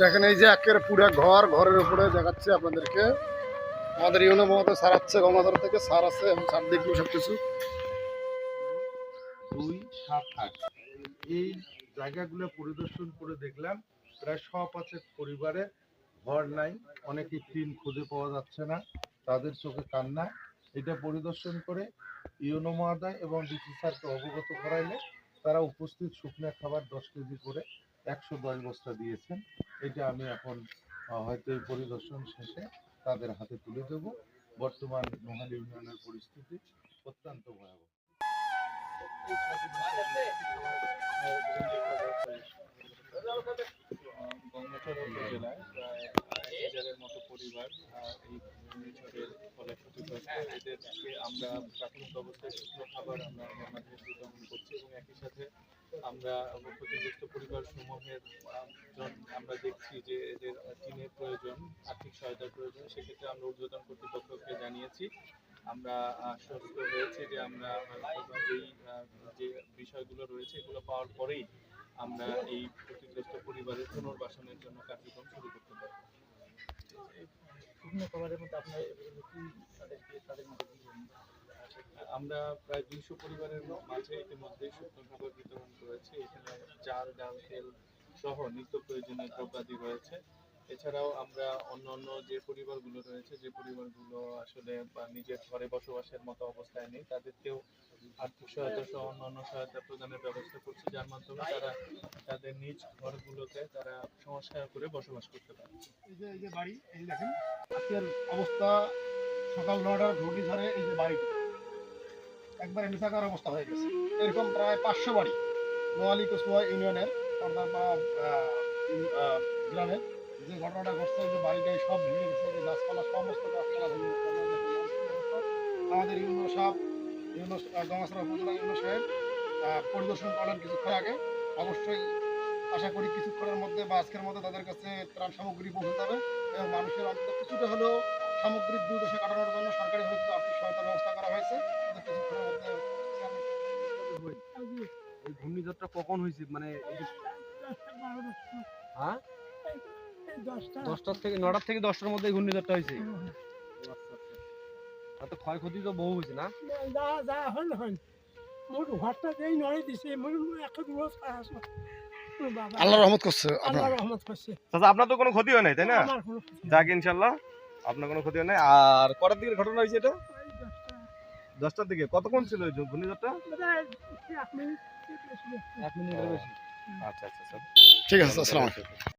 দেখেন এই যে একের পুরা ঘর, ঘরের উপরে দেখাচ্ছে আপনাদেরকে। আমাদের ইউনো মমতা সার আছে গঙ্গাধর থেকে সার আছে আমি সার দেখব সব কিছু দুই, সাত, আট। এই জায়গাগুলো পরিদর্শন করে দেখলাম, প্রায় শ পাঁচেক পরিবারে, ঘর নাই অনেকে টিন খুঁজে পাওয়া যাচ্ছে না, তাদের চোখে কান্না। এটা পরিদর্শন করে ইউনো মহাদয় এবং ডিসি স্যারকে অবগত করাইলে তারা উপস্থিত শুকনো খাবার দশ কেজি করে একশো দশ বস্তা দিয়েছেন। এটা আমি এখন হয়তো এই পরিদর্শন শেষে তাদের হাতে তুলে দেব। বর্তমান নোহাল ইউনিয়নের পরিস্থিতি উপজেলায় প্রায় মতো পরিবার এই ফলে এদেরকে আমরা প্রাথমিক অবস্থায় শুকনো খাবার আমরা আমাদের বিতরণ করছি এবং একই সাথে আমরা ক্ষতিগ্রস্ত পরিবার সমূহের আমরা দেখছি যে এদের টিনের প্রয়োজন আর্থিক সহায়তার প্রয়োজন সেক্ষেত্রে আমরা ঊর্ধ্বতন কর্তৃপক্ষকে জানিয়েছি আমরা আশ্বস্ত হয়েছি যে আমরা এই যে বিষয়গুলো রয়েছে এগুলো পাওয়ার পরেই আমরা এই ক্ষতিগ্রস্ত পরিবারের পুনর্বাসনের জন্য কার্যক্রম শুরু করতে পারি? আমরা প্রায় দুইশো পরিবারের মাঝে ইতিমধ্যে শুকনো খাবার বিতরণ করেছি। এখানে চাল ডাল তেল সহ নিত্য প্রয়োজনীয় দ্রব্যাদি রয়েছে। এছাড়াও আমরা অন্য অন্য যে পরিবারগুলো রয়েছে যে পরিবারগুলো আসলে বা নিজের ঘরে বসবাসের মতো অবস্থায় নেই তাদেরকেও আর্থিক সহায়তা সহ অন্যান্য সহায়তা প্রদানের ব্যবস্থা করছি। যার মাধ্যমে তারা তাদের নিজ ঘরগুলোতে তারা সংস্কার করে বসবাস করতে পারে। এই যে বাড়ি এই দেখেন আজকের অবস্থা সকাল নটার ঘূর্ণিঝড়ে এই যে বাড়িটি। একবারে নিথাকার অবস্থা হয়ে গেছে। এরকম প্রায় পাঁচশো বাড়ি নোয়ালি কুসুয়া ইউনিয়নের আহ, গ্রামের যে ঘটনাটা ঘটছে যে বাড়িটাই সব ভেঙে গেছে যে গাছপালা সমস্ত গাছপালা ভেঙে। আমাদের ইউনো সাহেব ইউনো গঙ্গাসরা উপজেলা ইউনো সাহেব পরিদর্শন করলেন কিছুক্ষণ আগে। অবশ্যই আশা করি কিছুক্ষণের মধ্যে বা আজকের মধ্যে তাদের কাছে ত্রাণ সামগ্রী পৌঁছে যাবে এবং মানুষের অন্তত কিছুটা হলেও সামগ্রিক দুর্দশা কাটানোর জন্য সরকারিভাবে কিছু আর্থিক সহায়তার ব্যবস্থা করা হয়েছে। তাদের কিছুক্ষণের মধ্যে এই ঘূর্ণিঝড়টা কখন হয়েছে? মানে হ্যাঁ? দশটার থেকে নটার থেকে দশটার মধ্যে ঘূর্ণিঝড়টা হয়েছে। ও আচ্ছা, আচ্ছা। আর তো ক্ষয়ক্ষতি তো বহু হয়েছে না? যা যা ঘরটা যেই নড়ে দিছে মোর একটা দূর আসো বাবা। আল্লাহ রহমত করছে আল্লাহ রহমত করছে। আচ্ছা আপনার তো কোনো ক্ষতি হয় নাই তাই না? যাক ইনশাল্লাহ আপনার কোনো ক্ষতি হয় নাই। আর কটার দিকে ঘটনা হয়েছে এটা? দশটার দিকে। কতক্ষণ ছিল এই ঘূর্ণিঝড়টা? এক মিনিটের বেশি। আচ্ছা আচ্ছা আচ্ছা। ঠিক আছে আসসালামু আলাইকুম।